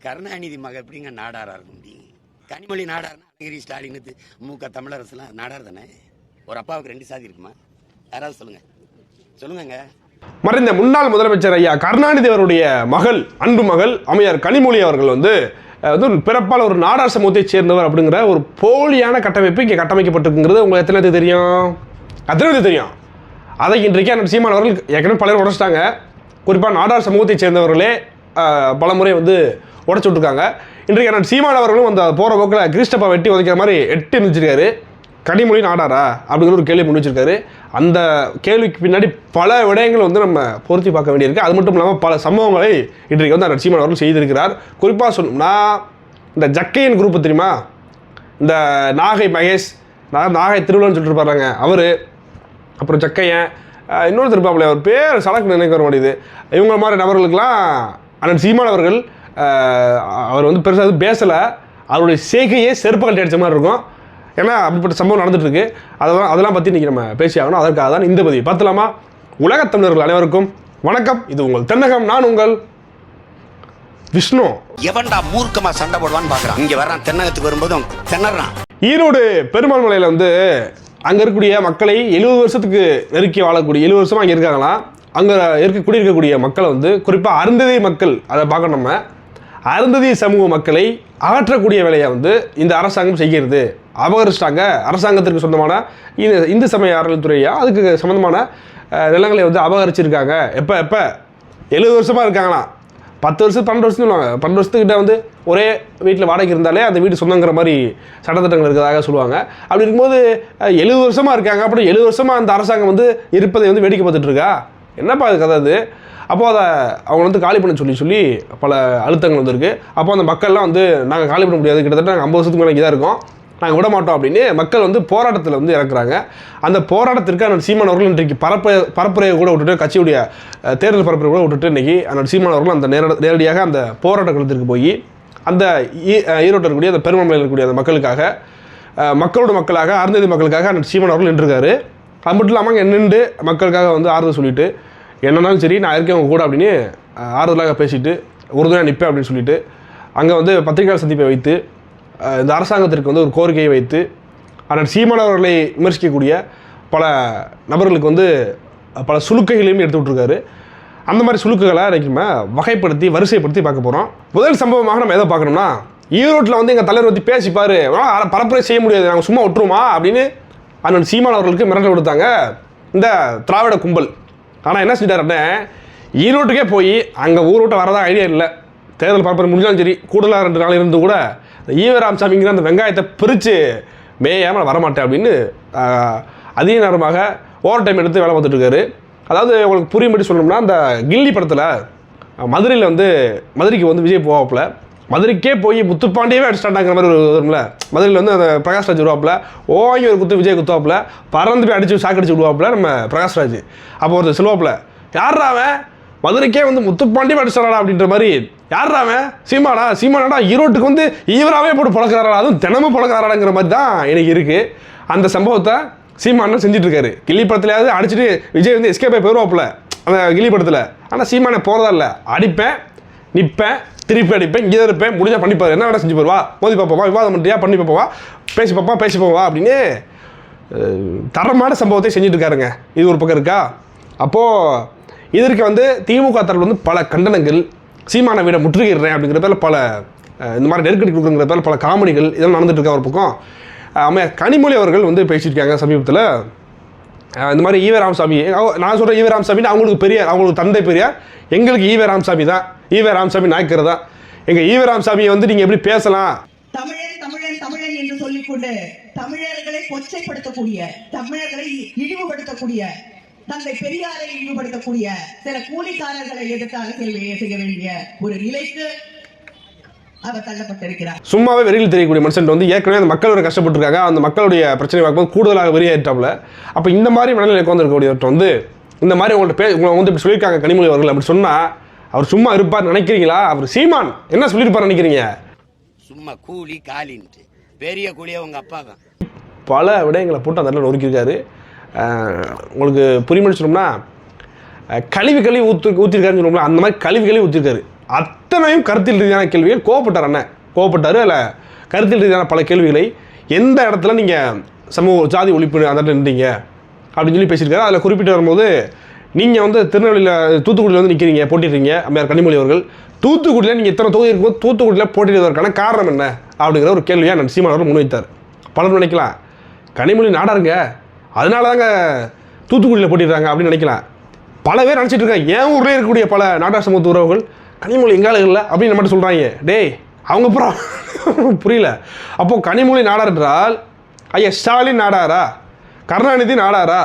கருணாநிதி மக எப்படிங்க நாடாரா இருக்க முடியும் கனிமொழி நாடார்னா அழகிரி ஸ்டாலின் மு க தமிழரசுலாம் நாடார் தானே? ஒரு அப்பாவுக்கு ரெண்டு சாதி இருக்குமா? யாராவது சொல்லுங்க. சொல்லுங்கங்க. மறைந்த முன்னாள் முதலமைச்சர் ஐயா கருணாநிதி அவருடைய மகள் அன்பு மகள் அம்மையார் கனிமொழி அவர்கள் வந்து அஹ், வந்து ஒரு பிறப்பால் ஒரு நாடார் சமூகத்தை சேர்ந்தவர் அப்படிங்கிற ஒரு போலியான கட்டமைப்பு இங்கே கட்டமைக்கப்பட்டிருக்குங்கிறது உங்களுக்கு எத்தனை தெரியும்? எத்தனை தெரியும்? அதை இன்றைக்கு அண்ணன் சீமான் அவர்கள் ஏற்கனவே பலர் உடச்சிட்டாங்க. குறிப்பாக நாடார் சமூகத்தை சேர்ந்தவர்களே பலமுறை வந்து உடச்சு விட்டுருக்காங்க இன்றைக்கு நான் சீமான் அவர்களும் அந்த போகிற போக்கில் கிறிஸ்டப்பா வெட்டி உதைக்கிற மாதிரி எட்டு நிறுத்திருக்காரு. கனிமொழி நாடாரா அப்படிங்கிற ஒரு கேள்வி முன் வச்சிருக்காரு. அந்த கேள்விக்கு பின்னாடி பல விடயங்கள் வந்து நம்ம பொருத்தி பார்க்க வேண்டியிருக்கு. அது மட்டும் இல்லாமல் பல சம்பவங்களை இன்றைக்கு வந்து அண்ணன் சீமான் அவர்கள் செய்திருக்கிறார். குறிப்பாக சொல்லணும்னா இந்த ஜக்கையின் குரூப் தெரியுமா? இந்த நாகை மகேஷ் நான் நாகை திருவிழான்னு சொல்லிட்டு இருப்பாருங்க. அவர் அப்புறம் ஜக்கையன் இன்னொரு திருப்பாப்பிள்ளை அவர் பேர் சடக்கு நினைக்க வர மாட்டேது இவங்க மாதிரி நபர்களுக்கெல்லாம் அண்ணன் சீமான் அவர்கள் அவர் வந்து பெருசாக எதுவும் பேசலை. அவருடைய செய்கையே செருப்பு கட்டி அடிச்ச மாதிரி இருக்கும். ஏன்னா அப்படிப்பட்ட சம்பவம் நடந்துட்டு இருக்கு அதெல்லாம் அதெல்லாம் பற்றி இன்றைக்கி நம்ம பேசி ஆகணும். அதற்காக தான் இந்த பதிவு. பார்த்துலாமா உலகத் தமிழர்கள் அனைவருக்கும் வணக்கம். இது உங்கள் தென்னகம். நான் உங்கள் விஷ்ணு. எவன்டா மூர்க்கமா சண்டை போடுவான்னு பாக்குறான். இங்க வர்றான். தென்னகத்துக்கு வரும்போதும் திணறான். ஈரோடு பெருமாள் மலையில் வந்து அங்கே இருக்கக்கூடிய மக்களை எழுபது வருஷத்துக்கு நெருக்கி வாழக்கூடிய எழுபது வருஷமாக அங்கே இருக்காங்களாம் அங்கே இருக்க குடியிருக்கக்கூடிய மக்களை வந்து குறிப்பாக அருந்ததி மக்கள் அதை பார்க்கணும் நம்ம. அருந்ததி சமூக மக்களை அகற்றக்கூடிய வேலையை வந்து இந்த அரசாங்கம் செய்கிறது. அபகரிச்சிட்டாங்க. அரசாங்கத்திற்கு சொந்தமான இந்த இந்து சமய அறநிலைத்துறையா அதுக்கு சம்மந்தமான நிலங்களை வந்து அபகரிச்சிருக்காங்க. எப்போ எப்போ? எழுபது வருஷமாக இருக்காங்களாம். பத்து வருஷம் பன்னெண்டு வருஷம் சொல்லுவாங்க. பன்னெண்டு வருஷத்துக்கிட்ட வந்து ஒரே வீட்டில் வாடகை இருந்தாலே அந்த வீடு சொந்தங்கிற மாதிரி சட்டத்திட்டங்கள் இருக்கிறதாக சொல்லுவாங்க. அப்படி இருக்கும்போது எழுபது வருஷமாக இருக்காங்க. அப்புறம் எழுபது வருஷமாக அந்த அரசாங்கம் வந்து இருப்பதை வந்து வேடிக்கை பார்த்துட்ருக்கா என்னப்பா அது கதை அது? அப்போது அதை அவங்க வந்து காலி பண்ண சொல்லி சொல்லி பல அழுத்தங்கள் வந்திருக்கு. அப்போ அந்த மக்கள்லாம் வந்து நாங்கள் காலி பண்ண முடியாது. கிட்டத்தட்ட நாங்கள் ஐம்பது வருஷத்துக்கு மேலே இங்கே தான் இருக்கோம். நாங்கள் விட மாட்டோம் அப்படின்னு மக்கள் வந்து போராட்டத்தில் வந்து இறக்குறாங்க. அந்த போராட்டத்திற்கு அண்ணன் சீமான் அவர்கள் இன்றைக்கு பரப்ப பரப்புரையை கூட விட்டுட்டு கட்சியுடைய தேர்தல் பரப்புரை கூட விட்டுட்டு இன்றைக்கி அண்ணன் சீமான் அவர்கள் அந்த நேர நேரடியாக அந்த போராட்ட களத்திற்கு போய் அந்த ஈ- ஈரோட்டில் இருக்கக்கூடிய அந்த பெருமலையில் இருக்கக்கூடிய அந்த மக்களுக்காக மக்களோட மக்களாக அருந்ததி மக்களுக்காக அண்ணன் சீமான் அவர்கள் நின்றுருக்காரு. அது மட்டும் இல்லாமல் நின்று மக்களுக்காக வந்து ஆறுதல் சொல்லிட்டு என்னன்னாலும் சரி நான் இருக்கேன் உங்க கூட அப்படின்னு ஆறுதலாக பேசிட்டு உறுதுணையாக நிற்பேன் அப்படின்னு சொல்லிட்டு அங்கே வந்து பத்திரிகையாளர் சந்திப்பை வைத்து இந்த அரசாங்கத்திற்கு வந்து ஒரு கோரிக்கையை வைத்து ஆனால் சீமான் அவர்களை விமர்சிக்கக்கூடிய பல நபர்களுக்கு வந்து பல சுழுக்கைகளையும் எடுத்து விட்ருக்காரு அந்த மாதிரி சுழுக்குகளை இன்னைக்கு நம்ம வகைப்படுத்தி வரிசைப்படுத்தி பார்க்க போகிறோம் முதல் சம்பவமாக நம்ம எதை பார்க்கணும்னா ஈரோட்டில் வந்து எங்கள் தலைவர் பற்றி பேசிப்பார் பரப்புரை செய்ய முடியாது நாங்கள் சும்மா விட்டுருமா அப்படின்னு அண்ணன் சீமான் அவர்களுக்கு மிரட்டல் கொடுத்தாங்க. இந்த திராவிட கும்பல் ஆனால் என்ன செஞ்சிட்டார் அப்படின்னா ஈரோட்டுக்கே போய் அங்கே ஊர் விட்டு வரதா ஐடியா இல்லை. தேர்தல் பரப்புரை முடிஞ்சாலும் சரி கூடுதலாக ரெண்டு நாள் இருந்து கூட இந்த ஈவராமசாமிங்கிற அந்த வெங்காயத்தை பிரித்து மேயாமல் வரமாட்டேன் அப்படின்னு அதிக நேரமாக ஓவர் டைம் எடுத்து வேலை பார்த்துட்ருக்காரு அதாவது உங்களுக்கு புரியும்படி சொல்லணும்னா அந்த கில்லி படத்தில் மதுரையில் வந்து மதுரைக்கு வந்து விஜய் போவாப்புல. மதுரைக்கே போய் முத்துப்பாண்டியவே அடிச்சிட்டாங்கிற மாதிரி ஒரு வரும்ல. மதுரையில் வந்து அந்த பிரகாஷ்ராஜ் விடுவாப்பில் ஓங்கி ஒரு குத்து விஜய் குத்துவாப்புல. பறந்து போய் அடிச்சு சாக்கடிச்சு விடுவாப்புல நம்ம பிரகாஷ்ராஜ் அப்போ ஒருத்தர் சொல்லுவாப்புல யார் அவன்? மதுரைக்கே வந்து முத்துப்பாண்டியவே அடிச்சிடறா அப்படின்ற மாதிரி. யார் அவன்? சீமாடா? சீமானாடா ஈரோட்டுக்கு வந்து ஈவராகவே போட்டு பழக்கிறாரா? அதுவும் தினமும் பழக்கிறாராங்கிற மாதிரி தான் எனக்கு இருக்குது அந்த சம்பவத்தை சீமானா செஞ்சுட்டு இருக்காரு கில்லி படத்துலையாவது அடிச்சுட்டு விஜய் வந்து எஸ்கே போய் போயிடுவாப்புல அந்த கில்லி படத்தில். ஆனால் சீமானை போகிறதா இல்லை. அடிப்பேன் நிற்பேன் திருப்பி அடிப்பேன் இங்கே இருப்பேன் முடிஞ்சால் பண்ணிப்பாரு என்ன வேணா செஞ்சு போடுவா மோதி பார்ப்போமா விவாதம் பண்ணுறியா பண்ணி பார்ப்போமா பேசி பார்ப்போம் பேசி போவா அப்படின்னு தரமான சம்பவத்தை செஞ்சுட்டு இருக்காருங்க. இது ஒரு பக்கம் இருக்கா? அப்போது இதற்கு வந்து திமுக தரப்பில் வந்து பல கண்டனங்கள் சீமான வீடை முற்றுகையிடுறேன் அப்படிங்கிற பல இந்த மாதிரி நெருக்கடி கொடுக்குங்கிற பேரில் பல காமெடிகள் இதெல்லாம் நடந்துட்டு இருக்கா ஒரு பக்கம்? அஹ், அம்மையார் கனிமொழி அவர்கள் வந்து பேசியிருக்காங்க சமீபத்தில். இந்த மாதிரி ஈவ ராமசாமி நான் சொல்கிறேன் ஈவ ராமசாமின்னு அவங்களுக்கு பெரியார் அவங்களுக்கு தந்தை பெரியார் எங்களுக்கு ஈவ ராமசாமி தான். ஈவே ராமசாமி நாய்க்கர் தான் எங்கள் ஈவே ராமசாமியை வந்து நீங்கள் எப்படி பேசலாம்? தமிழன் தமிழன் தமிழன் என்று சொல்லிக்கொண்டு தமிழர்களை கொச்சைப்படுத்தக்கூடிய தமிழர்களை இழிவுபடுத்தக்கூடிய தந்தை பெரியாரை இழிவுபடுத்தக்கூடிய சில கூலிக்காரர்களை எதிர்த்து அரசியல் செய்ய வேண்டிய ஒரு நிலைக்கு சும்மாவே வெறியில் தெரியக்கூடிய மனுஷன் வந்து ஏற்கனவே அந்த மக்களோட கஷ்டப்பட்டுருக்காங்க. அந்த மக்களுடைய பிரச்சனை பார்க்கும்போது கூடுதலாக வெறியாயிட்டாப்புல அப்போ இந்த மாதிரி மனநிலை உட்காந்துருக்கக்கூடியவர்கிட்ட வந்து இந்த மாதிரி உங்கள்ட்ட பே உங்களை வந்து இப்படி சொல்லியிருக்காங்க கனிமொழி அவர்கள் அப்படி சொன்னால் அவர் சும்மா இருப்பார் நினைக்கிறீங்களா? அவர் சீமான். என்ன சொல்லியிருப்பார் நினைக்கிறீங்க? சும்மா கூலி காலின்ட்டு. பெரிய கூலியே உங்க அப்பா தான். பல விடயங்களை போட்டு அந்த இடத்துல நொறுக்கியிருக்காரு. உங்களுக்கு புரியும்னு சொன்னோம்னா கழிவு கழிவு ஊற்று ஊற்றிருக்காருன்னு சொல்லுவோம்ல அந்த மாதிரி கழிவு கழிவு ஊற்றிருக்காரு அத்தனையும் கருத்தில் ரீதியான கேள்விகள். கோவப்பட்டார் அண்ணன். கோவப்பட்டார். அதில் கருத்தில் ரீதியான பல கேள்விகளை எந்த இடத்துல நீங்கள் சமூக ஜாதி ஒழிப்பு அந்த இடத்துல நின்றீங்க? அப்படின்னு சொல்லி பேசியிருக்காரு. அதில் குறிப்பிட்டு வரும்போது நீங்கள் வந்து திருநெல்வேலியில் தூத்துக்குடியில் வந்து நிற்கிறீங்க போட்டிருக்கீங்க அம்மையார் கனிமொழி அவர்கள். தூத்துக்குடியில் நீங்கள் இத்தனை தொகுதி இருக்கும்போது தூத்துக்குடியில் போட்டிடுவதற்கான காரணம் என்ன? அப்படிங்கிற ஒரு கேள்வியாக நான் சீமான் அவர்கள் முன்வைத்தார். பலரும் நினைக்கலாம் கனிமொழி நாடாருங்க அதனால தாங்க தூத்துக்குடியில் போட்டிடுறாங்க அப்படின்னு நினைக்கலாம். பல பேர் நினச்சிட்டு இருக்காங்க. என் ஊர்லேயே இருக்கக்கூடிய பல நாடா சமூகத்து உறவுகள் கனிமொழி எங்கால இல்லை? அப்படின்னு மட்டும் சொல்கிறாங்க டேய் அவங்க அப்புறம் புரியல. அப்போது கனிமொழி நாடார் என்றால் ஐயா ஸ்டாலின் நாடாரா கருணாநிதி நாடாரா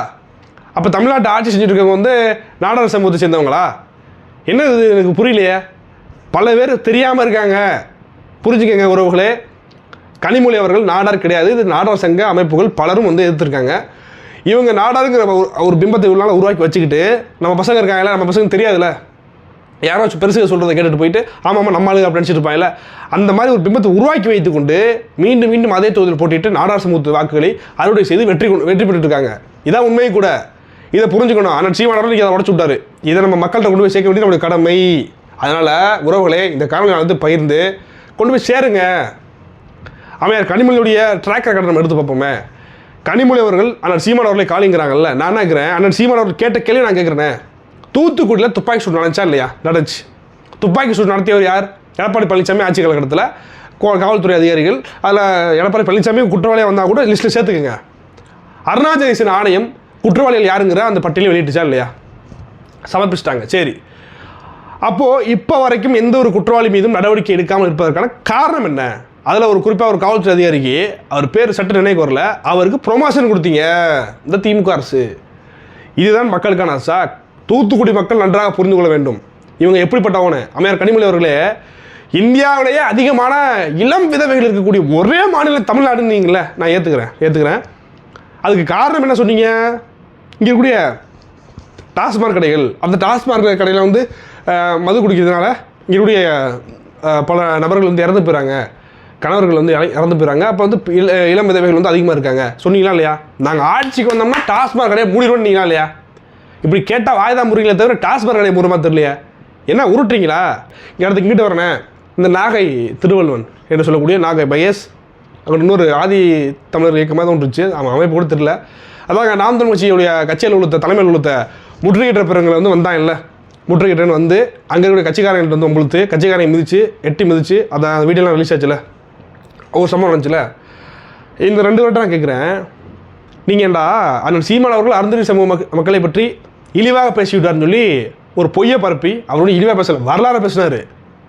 அப்போ தமிழ்நாட்டை ஆட்சி செஞ்சுட்டு இருக்கவங்க வந்து நாடார் சமூகத்தை சேர்ந்தவங்களா? என்ன இது? எனக்கு புரியலையே. பல பேர் தெரியாமல் இருக்காங்க. புரிஞ்சுக்கங்க உறவுகளே. கனிமொழி அவர்கள் நாடார் கிடையாது. இது நாடார் சங்க அமைப்புகள் பலரும் வந்து எதிர்த்துருக்காங்க. இவங்க நாடாருங்கிற ஒரு- ஒரு பிம்பத்தை உள்ளால உருவாக்கி வச்சுக்கிட்டு நம்ம பசங்க இருக்காங்களே நம்ம பசங்க தெரியாதுல்ல? யாராச்சும் பெருசுக சொல்கிறத கேட்டுட்டு போயிட்டு ஆமாம் ஆமாம் நம்ம ஆளுங்க அப்படி நினச்சிட்டு அந்த மாதிரி ஒரு பிம்பத்தை உருவாக்கி வைத்துக்கொண்டு மீண்டும் மீண்டும் அதே தொகுதியில் போட்டிட்டு நாடார் சமூகத்து வாக்குகளை அறுவடை செய்து வெற்றி வெற்றி பெற்றுருக்காங்க இருக்காங்க இதான் உண்மை கூட. இதை புரிஞ்சுக்கணும். ஆனால் சீமானவர்கள் அதை உடச்சு இதை நம்ம மக்கள்கிட்ட கொண்டு போய் சேர்க்க வேண்டியது நம்மளுடைய கடமை. அதனால் உறவுகளே இந்த காணொலியை வந்து பகிர்ந்து கொண்டு போய் சேருங்க. அவையார் கனிமொழியுடைய ட்ராக் ரெக்கார்டை நம்ம எடுத்து பார்ப்போமே. கனிமொழி அவர்கள் அண்ணன் சீமான் அவர்களை காலிங்கிறாங்கல்ல. நான் என்ன கேட்குறேன்? அண்ணன் சீமான் அவர்கள் கேட்ட கேள்வி நான் கேட்குறேன். தூத்துக்குடியில் துப்பாக்கி சூடு நடந்துச்சா இல்லையா? நடந்துச்சு. துப்பாக்கி சூடு நடத்தியவர் யார்? எடப்பாடி பழனிசாமி ஆட்சி காலகட்டத்தில். கோ- காவல்துறை அதிகாரிகள். அதில் எடப்பாடி பழனிசாமி குற்றவாளியாக வந்தால் கூட லிஸ்ட்டில் சேர்த்துக்கங்க. அருணாச்சலேசன் ஆணையம் குற்றவாளிகள் யாருங்கிற அந்த பட்டியலை வெளியிட்டுச்சா இல்லையா? சமர்ப்பிச்சிட்டாங்க. சரி. அப்போது இப்போ வரைக்கும் எந்த ஒரு குற்றவாளி மீதும் நடவடிக்கை எடுக்காமல் இருப்பதற்கான காரணம் என்ன? அதில் ஒரு குறிப்பாக ஒரு காவல்துறை அதிகாரிக்கு அவர் பேர் சட்ட நினைவு வரல. அவருக்கு ப்ரொமோஷன் கொடுத்தீங்க. இந்த திமுக அரசு. இதுதான் மக்களுக்கான ஆசா. தூத்துக்குடி மக்கள் நன்றாக புரிந்து கொள்ள வேண்டும். இவங்க எப்படிப்பட்டவனு. அமையார் கனிமொழி அவர்களே இந்தியாவிலேயே அதிகமான இளம் விதவைகள் இருக்கக்கூடிய ஒரே மாநிலம் தமிழ்நாடுன்னீங்களே நான் ஏற்றுக்கிறேன் ஏற்றுக்கிறேன் அதுக்கு காரணம் என்ன சொன்னீங்க? இங்கே இருக்கக்கூடிய டாஸ்மாக் கடைகள் அந்த டாஸ்மாக் கடையில் வந்து மது குடிக்கிறதுனால இங்கேக்கூடிய பல நபர்கள் வந்து இறந்து போயிறாங்க. கணவர்கள் வந்து இறந்து போயிறாங்க. அப்போ வந்து இள இளம் விதவைகள் வந்து அதிகமாக இருக்காங்க. சொன்னீங்களா இல்லையா? நாங்கள் ஆட்சிக்கு வந்தோம்னா டாஸ்மாக் கடையை மூடிடுவோம்னீங்களா இல்லையா? இப்படி கேட்டால் வாய்தா முறிங்களே தவிர டாஸ்மாக் கடையை மூடமா தெரியலையா. என்ன உருட்டுறீங்களா? இங்கே இடத்துக்கு இங்கிட்ட வரேனே. இந்த நாகை திருவள்ளுவன் என்று சொல்லக்கூடிய நாகை பயஸ். அங்கே இன்னொரு ஆதி தமிழர் இயக்கமாக தான் இருந்துச்சு. அவன் அமைப்பு கூட தெரியல. அதாங்க நாம் தமிழ் கட்சியுடைய கட்சி அலுவலகத்தை தலைமை அலுவலகத்தை முற்றுகையிட்ட பிறங்களை வந்து வந்தான் இல்லை முற்றுகையிட்டன்னு வந்து அங்கே இருக்கக்கூடிய கட்சிக்காரங்கள்ட்ட வந்து உங்களுத்து கட்சிக்காரங்க மிதிச்சு எட்டி மிதிச்சு அதை அந்த வீடியோலாம் ரிலீஸ் ஆச்சுல? ஒரு சம்பவம் நடந்துச்சுல? இந்த ரெண்டு பேர்ட்ட நான் கேட்குறேன் நீங்கள் ஏன்டா அண்ணன் சீமான் அவர்கள் அருந்ததி சமூக மக் மக்களை பற்றி இழிவாக பேசிவிட்டார்னு சொல்லி ஒரு பொய்யை பரப்பி அவரோட இழிவாக பேசல வரலாறு பேசினார்.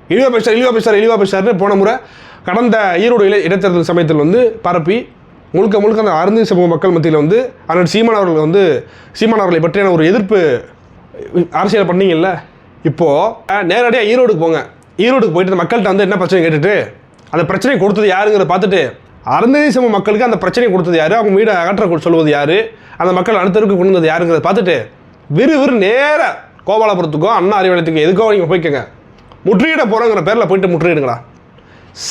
இழிவாக பேசுறார் இழிவாக பேசுறார் இழிவாக பேசுறாருன்னு போன முறை கடந்த ஈரோடு இடைத்தேர்தல் சமயத்தில் வந்து பரப்பி முழுக்க முழுக்க அந்த அருந்ததி சமூக மக்கள் மத்தியில் வந்து அண்ணன் சீமான் அவர்கள் வந்து சீமான் அவர்களை பற்றியான ஒரு எதிர்ப்பு அரசியல் பண்ணீங்கல்ல? இப்போது நேரடியாக ஈரோடுக்கு போங்க. ஈரோடுக்கு போயிட்டு அந்த மக்கள்கிட்ட வந்து என்ன பிரச்சனை கேட்டுட்டு அந்த பிரச்சனையை கொடுத்தது யாருங்கிறத பார்த்துட்டு அருந்ததி சமூக மக்களுக்கு அந்த பிரச்சனையை கொடுத்தது யார்? அவங்க வீடை அகற்ற சொல்வது யார்? அந்த மக்கள் அடுத்தருக்கு கொண்டு வந்தது யாருங்கிறத பார்த்துட்டு விறு விறு நேராக கோபாலபுரத்துக்கோ அண்ணா அறிவாலயத்துக்கு எதுக்கோ நீங்கள் போய்க்கங்க. முற்றுகையிட போகிறோங்கிற பேரில் போயிட்டு முற்றுகையிடுங்களா?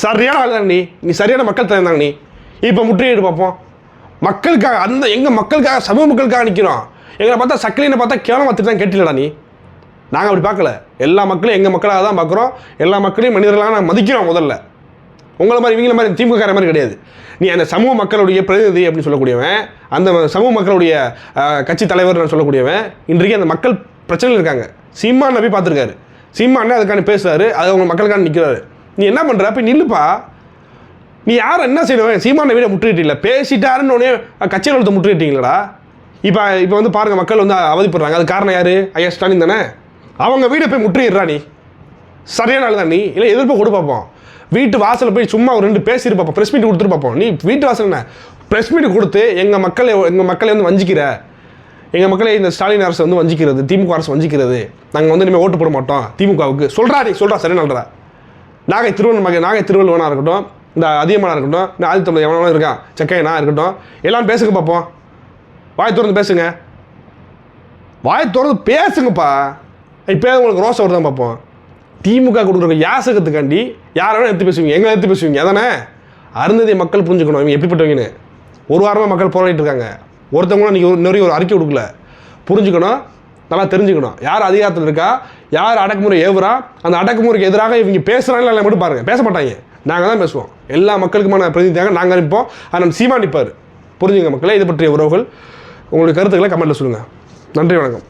சரியான ஆள் நீ? நீ சரியான மக்கள் தந்தாங்க நீ? இப்போ முற்றுகையிடு பார்ப்போம். மக்களுக்காக அந்த எங்கள் மக்களுக்காக சமூக மக்களுக்காக நிற்கிறோம் எங்களை பார்த்தா சக்கலினை பார்த்தா கேவலம் வத்துட்டு தான் கேட்டிலடா நீ. நாங்கள் அப்படி பார்க்கல. எல்லா மக்களையும் எங்கள் மக்களாக தான் பார்க்குறோம். எல்லா மக்களையும் மனிதர்களாக நான் மதிக்கிறோம் முதல்ல. உங்களை மாதிரி இவங்கள மாதிரி திமுக மாதிரி கிடையாது. நீ அந்த சமூக மக்களுடைய பிரதிநிதி அப்படின்னு சொல்லக்கூடியவன் அந்த சமூக மக்களுடைய கட்சி தலைவர் நான் சொல்லக்கூடியவன் இன்றைக்கு அந்த மக்கள் பிரச்சனையில் இருக்காங்க. சீமான் நபி பார்த்துருக்காரு. சீமான் அதுக்கான பேசுகிறாரு அது அவங்க மக்களுக்கான நிற்கிறாரு நீ என்ன பண்ணுற போய் நில்லுப்பா. நீ யார் என்ன செய்யணும்? சீமான வீட முற்றுகிட்டீங்கள பேசிட்டாருன்னு உடனே கட்சியில் ஒருத்த முற்றுகிட்டீங்களா இப்போ இப்போ வந்து பாருங்கள் மக்கள் வந்து அவதிப்படுறாங்க. அது காரணம் யார்? ஐயா ஸ்டாலின் தானே. அவங்க வீடை போய் முற்றுகிறா நீ. சரியான ஆள் தான் நீ. இல்லை எதிர்ப்பு கொடு பார்ப்போம் வீட்டு வாசலில் போய் சும்மா ஒரு ரெண்டு பேசிட்டு பார்ப்போம் ப்ரெஸ் மீட் கொடுத்துட்டு பார்ப்போம் நீ வீட்டு வாசல் என்ன? ப்ரெஸ் மீட் கொடுத்து எங்கள் மக்களை எங்கள் மக்களை வந்து வஞ்சிக்கிற. எங்கள் மக்களை இந்த ஸ்டாலின் அரசு வந்து வஞ்சிக்கிறது திமுக அரசு வஞ்சிக்கிறது. நாங்கள் வந்து இனிமேல் ஓட்டு போட மாட்டோம் திமுகவுக்கு. சொல்கிறா நீ சொல்கிறா சரி நல்லறா நாகை திருவள்ளுவர் மகன் நாகை திருவள்ளுவனாக இருக்கட்டும். இந்த அதிகமான இருக்கட்டும் இந்த ஆதித்தமிழ் எவனாலும் இருக்கான் செக்கையனா இருக்கட்டும். எல்லாம் பேசுங்க பார்ப்போம் வாய் திறந்து பேசுங்க. வாய் திறந்து பேசுங்கப்பா. இப்போ உங்களுக்கு ரோசை தான் பார்ப்போம் திமுக கொடுக்குற யாசகத்துக்காண்டி யாரை வேணா எடுத்து பேசுவீங்க? எங்களை எடுத்து பேசுவீங்க. அதானே? அருந்ததி மக்கள் புரிஞ்சுக்கணும். இவங்க எப்படிப்பட்டவங்கன்னு. ஒரு வாரமாக மக்கள் போராடிட்டு இருக்காங்க. ஒருத்தவங்களும் இன்றைக்கி ஒரு இன்னொரு ஒரு அறிக்கை கொடுக்கல. புரிஞ்சுக்கணும். நல்லா தெரிஞ்சுக்கணும். யார் அதிகாரத்தில் இருக்கா? யார் அடக்குமுறை ஏவுறா? அந்த அடக்குமுறைக்கு எதிராக இவங்க பேசுகிறாங்களா இல்லை மட்டும் பாருங்கள் பேச மாட்டாங்க. நாங்கள் தான் பேசுவோம். எல்லா மக்களுக்குமான பிரதிநிதியாக நாங்கள் நிற்போம். ஆனால் சீமா நிற்பார். புரிஞ்சுங்க மக்களே இது பற்றிய உறவுகள். உங்களுடைய கருத்துக்களை கமெண்ட்டில் சொல்லுங்கள் நன்றி வணக்கம்.